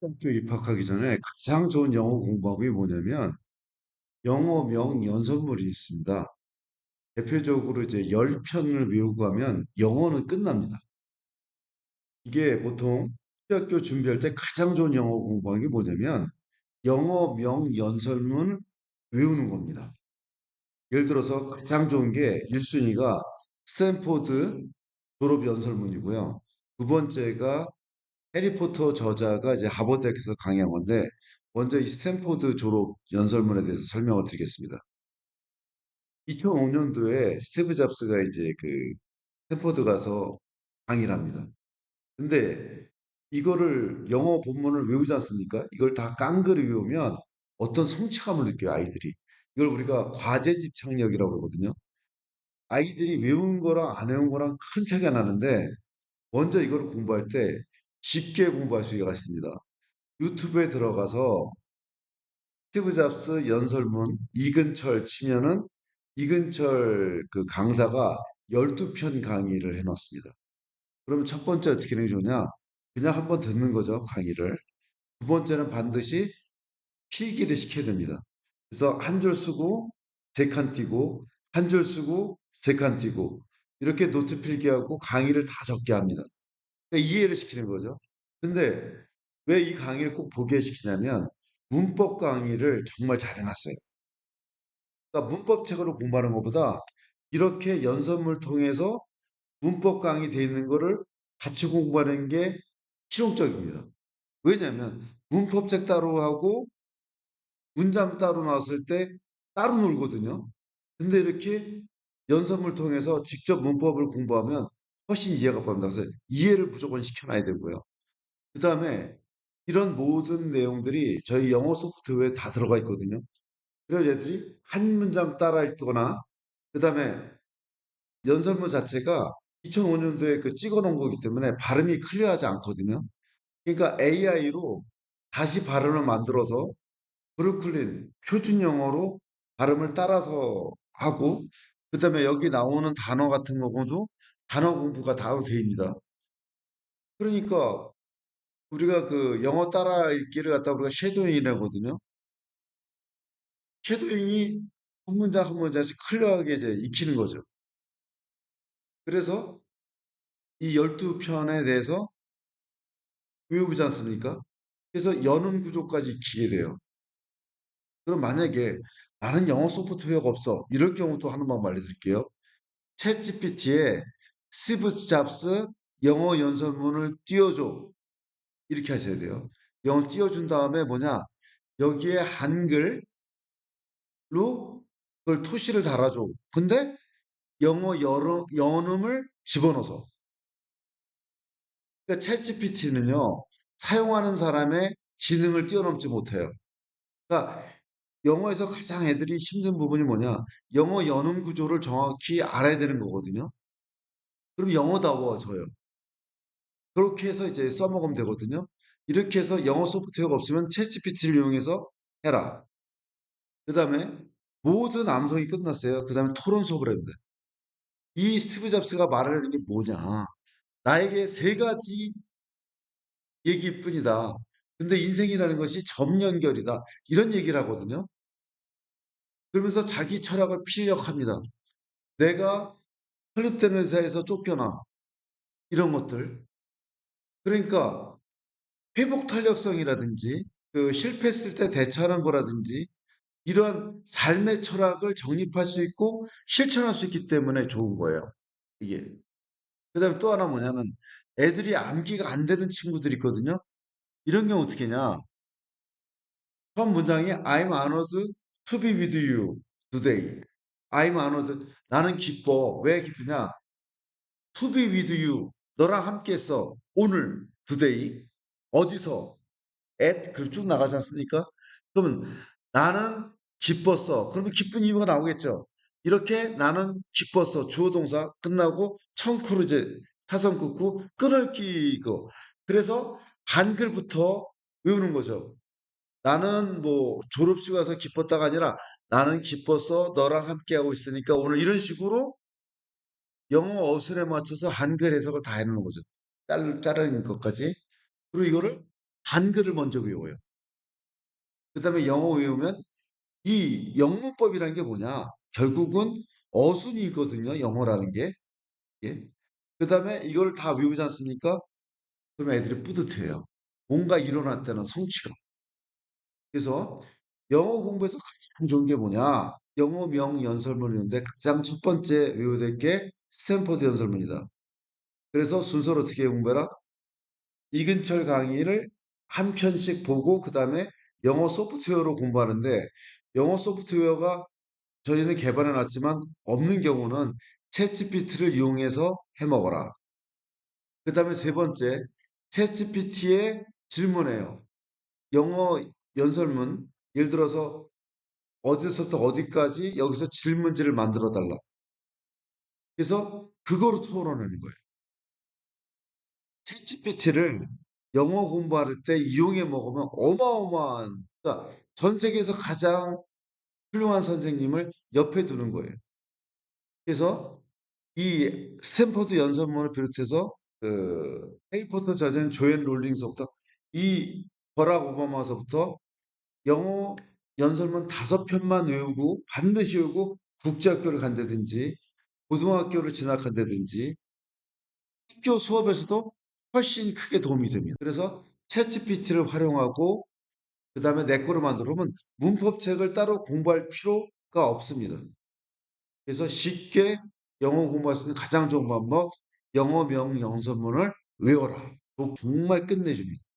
학교 입학하기 전에 가장 좋은 영어 공부법이 뭐냐면 영어 명 연설문이 있습니다. 대표적으로 이제 10편을 외우고 가면 영어는 끝납니다. 이게 보통 학교 준비할 때 가장 좋은 영어 공부하는 게 뭐냐면 영어 명 연설문 외우는 겁니다. 예를 들어서 가장 좋은 게 1순위가 스탠포드 졸업 연설문이고요. 두 번째가 해리포터 저자가 이제 하버드대학에서 강의한 건데 먼저 이 스탠포드 졸업 연설문에 대해서 설명을 드리겠습니다. 2005년도에 스티브 잡스가 이제 그 스탠포드 가서 강의를 합니다. 근데 이거를 영어 본문을 외우지 않습니까? 이걸 다 깡그리 외우면 어떤 성취감을 느껴요, 아이들이. 이걸 우리가 과제 집착력이라고 그러거든요. 아이들이 외운 거랑 안 외운 거랑 큰 차이가 나는데 먼저 이거를 공부할 때 쉽게 공부할 수가 있습니다. 유튜브에 들어가서 스티브 잡스 연설문 이근철 치면은 이근철 그 강사가 12편 강의를 해놨습니다. 그러면 첫 번째 어떻게 하는 게 좋냐? 그냥 한번 듣는 거죠, 강의를. 두 번째는 반드시 필기를 시켜야 됩니다. 그래서 한 줄 쓰고 세 칸 띄고 한 줄 쓰고 세 칸 띄고 이렇게 노트 필기하고 강의를 다 적게 합니다. 그러니까 이해를 시키는 거죠. 근데 왜 이 강의를 꼭 보게 시키냐면 문법 강의를 정말 잘 해놨어요. 그러니까 문법 책으로 공부하는 것보다 이렇게 연설문을 통해서 문법 강의 돼 있는 거를 같이 공부하는 게 실용적입니다. 왜냐하면 문법책 따로 하고 문장 따로 나왔을 때 따로 놀거든요. 근데 이렇게 연설문을 통해서 직접 문법을 공부하면 훨씬 이해가 빠릅니다. 그래서 이해를 무조건 시켜놔야 되고요. 그 다음에 이런 모든 내용들이 저희 영어 소프트웨어에 다 들어가 있거든요. 그래서 얘들이 한 문장 따라 읽거나 그 다음에 연설문 자체가 2005년도에 그 찍어 놓은 거기 때문에 발음이 클리어하지 않거든요. 그러니까 AI로 다시 발음을 만들어서 브루클린 표준 영어로 발음을 따라서 하고 그 다음에 여기 나오는 단어 같은 거도 단어 공부가 다로 되입니다. 그러니까 우리가 그 영어 따라 읽기를 갖다 우리가 쉐도잉이라거든요. 쉐도잉이 한 문장 한 문장씩 클리어하게 이제 익히는 거죠. 그래서 이 12편에 대해서 외우지 않습니까? 그래서 연음 구조까지 익히게 돼요. 그럼 만약에 나는 영어 소프트웨어가 없어. 이럴 경우도 하는 방법 알려드릴게요. 챗 GPT에 스티브 잡스 영어 연설문을 띄워줘. 이렇게 하셔야 돼요. 영어 띄워준 다음에 뭐냐? 여기에 한글로 그걸 토시를 달아줘. 근데 영어 여러, 연음을 집어넣어서. 그러니까 챗 GPT는요, 사용하는 사람의 지능을 뛰어넘지 못해요. 그러니까 영어에서 가장 애들이 힘든 부분이 뭐냐? 영어 연음 구조를 정확히 알아야 되는 거거든요. 그럼 영어다워져요. 그렇게 해서 이제 써먹으면 되거든요. 이렇게 해서 영어 소프트웨어가 없으면 챗GPT를 이용해서 해라. 그 다음에 모든 암송이 끝났어요. 그 다음에 토론 수업을 합니다. 이 스티브 잡스가 말을 하는 게 뭐냐? 나에게 세 가지 얘기뿐이다. 근데 인생이라는 것이 점연결이다. 이런 얘기를 하거든요. 그러면서 자기 철학을 피력합니다. 내가 설립된 회사에서 쫓겨나. 이런 것들. 그러니까 회복 탄력성이라든지 그 실패했을 때 대처하는 거라든지 이러한 삶의 철학을 정립할 수 있고 실천할 수 있기 때문에 좋은 거예요. 이게. 그 다음에 또 하나 뭐냐면 애들이 암기가 안 되는 친구들이 있거든요. 이런 경우 어떻게 냐첫 문장이 I'm honored to be with you today. I'm honored. 나는 기뻐. 왜 기쁘냐? To be with you. 너랑 함께 했어. 오늘, today. 어디서? at. 그리고 쭉 나가지 않습니까? 그러면 나는 기뻤어. 그러면 기쁜 이유가 나오겠죠. 이렇게 나는 기뻤어. 주어 동사 끝나고 이제 사선 긋고 끈을 끼고 그래서 한글부터 외우는 거죠. 나는 뭐 졸업식 와서 기뻤다가 아니라 나는 기뻤어. 너랑 함께하고 있으니까 오늘 이런 식으로 영어 어순에 맞춰서 한글 해석을 다 해놓는 거죠. 짤, 자르는 것까지. 그리고 이거를 한글을 먼저 외워요. 그 다음에 영어 외우면 이 영문법이라는 게 뭐냐? 결국은 어순이거든요. 영어라는 게. 예. 그 다음에 이걸 다 외우지 않습니까? 그럼 애들이 뿌듯해요. 뭔가 일어났다는 성취감. 그래서 영어 공부에서 가장 좋은 게 뭐냐? 영어 명 연설문이었는데 가장 첫 번째 외워야 될 게 스탠퍼드 연설문이다. 그래서 순서를 어떻게 공부해라? 이근철 강의를 한 편씩 보고 그 다음에 영어 소프트웨어로 공부하는데 영어 소프트웨어가 저희는 개발해 놨지만 없는 경우는 챗GPT를 이용해서 해먹어라. 그 다음에 세 번째, 챗GPT에 질문해요. 영어 연설문, 예를 들어서 어디서부터 어디까지 여기서 질문지를 만들어 달라. 그래서 그거로 토론하는 거예요. 챗GPT를 영어 공부할 때 이용해 먹으면 어마어마한, 그러니까 전 세계에서 가장 훌륭한 선생님을 옆에 두는 거예요. 그래서 이 스탠퍼드 연설문을 비롯해서 그 해리포터 저자인 조앤 롤링서부터 이 버락 오바마서부터 영어 연설문 다섯 편만 외우고 반드시 외우고 국제학교를 간다든지 고등학교를 진학한다든지 학교 수업에서도 훨씬 크게 도움이 됩니다. 그래서 챗GPT를 활용하고 그 다음에 내 거로 만들면 문법책을 따로 공부할 필요가 없습니다. 그래서 쉽게 영어 공부할 수 있는 가장 좋은 방법 영어 명 연설문을 외워라. 정말 끝내줍니다.